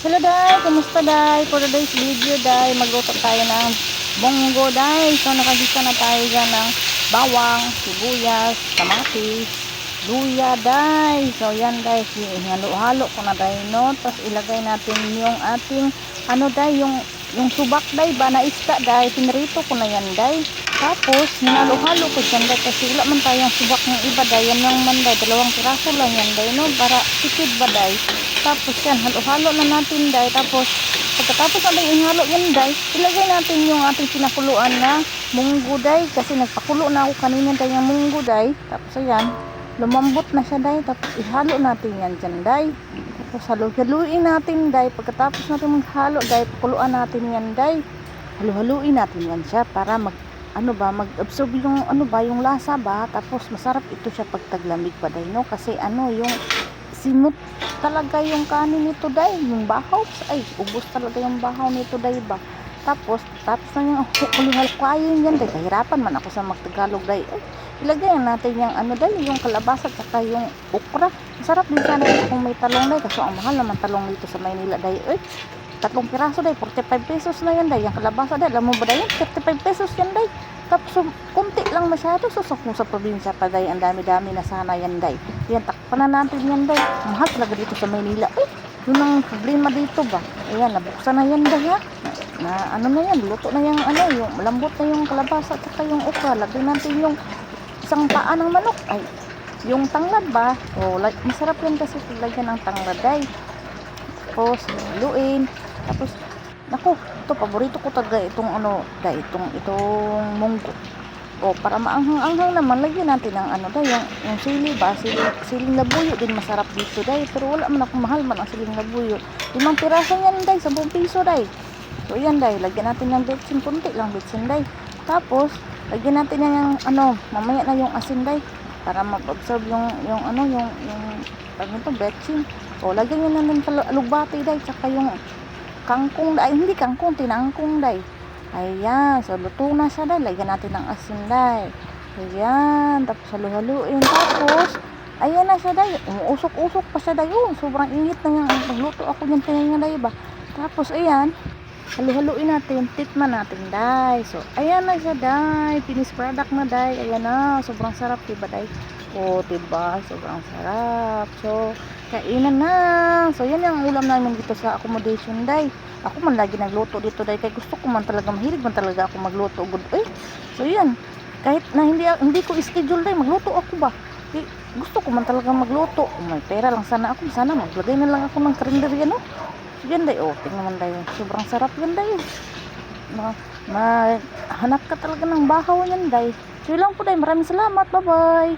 Hello Day, kumusta Day? For today's video Day, magluto tayo ng munggo Day. So nakagisa na tayo dyan ng bawang, sibuyas, kamatis, luya Day. So yan Day, halo-halo ko na Day no. Tapos ilagay natin yung ating ano Day, yung yung subak Day ba na isda Day. Pinrito ko na yan Day. Tapos hinalo-halo ko dyan Day kasi wala man tayong subak ng iba Day. Yan lang man Day, dalawang piraso lang yan Day no. Para tipid ba Day. Tapos yan, halo-halo na natin day. Tapos pagkatapos natin ihalo yan day, ilagay natin yung ating pinakuluan na munggo day. Kasi nagpakulo na ako kanina day yung munggo day. Tapos ayan, lumambot na siya day. Tapos ihalo natin yan dyan day. Tapos halo-haluin natin day. Pagkatapos natin maghalo day, pakuluan natin yan day. Halo-haluin natin yan siya para mag ano ba, mag-absorb yung ano ba, yung lasa ba. Tapos masarap ito siya pag taglamig pa day, no? Kasi ano, yung simot talaga yung kanin nito day yung bahaw ay ubos talaga yung bahaw nito day ba tapos tapos na yung kulihal kain yan day kahirapan man ako sa magtagalog day ay, ilagay natin yung ano day yung kalabasa at saka yung okra. Masarap din sana kung may talong day kasi ang mahal naman talong dito sa Maynila day ay tatlong piraso day 45 pesos na yan day yung kalabasa day alam mo ba day 35 pesos yan day tapos um, kunti lang masyado. Susok mo sa probinsya pa day ang dami-dami na sana yan day yan takpan na natin yan day mahal talaga dito sa Maynila. Eh yun ang problema dito ba? Ayan nabuksan na yan day ha? Na, ano na yan luto na yung ano yung malambot na yung kalabasa at saka yung okra. Lagyan natin yung isang paa ng manok ay yung tanglad ba oh, like, masarap yan kasi lagyan ng tanglad day tapos haluin tapos Naku, ito paborito ko talaga itong ano, da itong itong munggo. O para maanghang-anghang naman, lagyan natin ng ano da, yung, yung sili ba, sili, siling labuyo din masarap dito day. Pero wala man ako mahal man ang siling labuyo. Limang piraso yan day, 10 piso day. So yan day, lagyan natin ng betsin, kunti lang betsin day. Tapos, lagyan natin na yung ano, mamaya na yung asin day para ma-absorb yung yung ano yung yung tawag nito betsin. O lagyan niyo na sa alugbati day, tsaka yung kangkong ay hindi kangkong tinangkong day ayan so luto na siya day lagyan natin ng asin day ayan tapos halu-haluin. Tapos ayan na siya day umuusok-usok pa siya day oh, sobrang init na yan magluto ako niyan tinay day ba? Tapos ayan halu-haluin natin tikman natin day so ayan na siya day finished product na day ayan na sobrang sarap diba day oh diba sobrang sarap so kainan na. So, yan yung ulam namin dito sa accommodation, day. Ako man lagi nagluto dito, day. Kaya gusto ko man talaga, mahilig man talaga ako magluto. Good, eh. So, yan. Kahit na hindi, hindi ko schedule, day, magluto ako ba? Eh, gusto ko man talaga magluto. May pera lang sana ako, sana maglagay na lang ako ng karinderya, no? Day. Oh, tingnan man, day. Sobrang sarap yan, day. Ma, ma, hanap ka talaga ng bahaw yan, day. So, yun lang po, day. Maraming salamat. Bye-bye.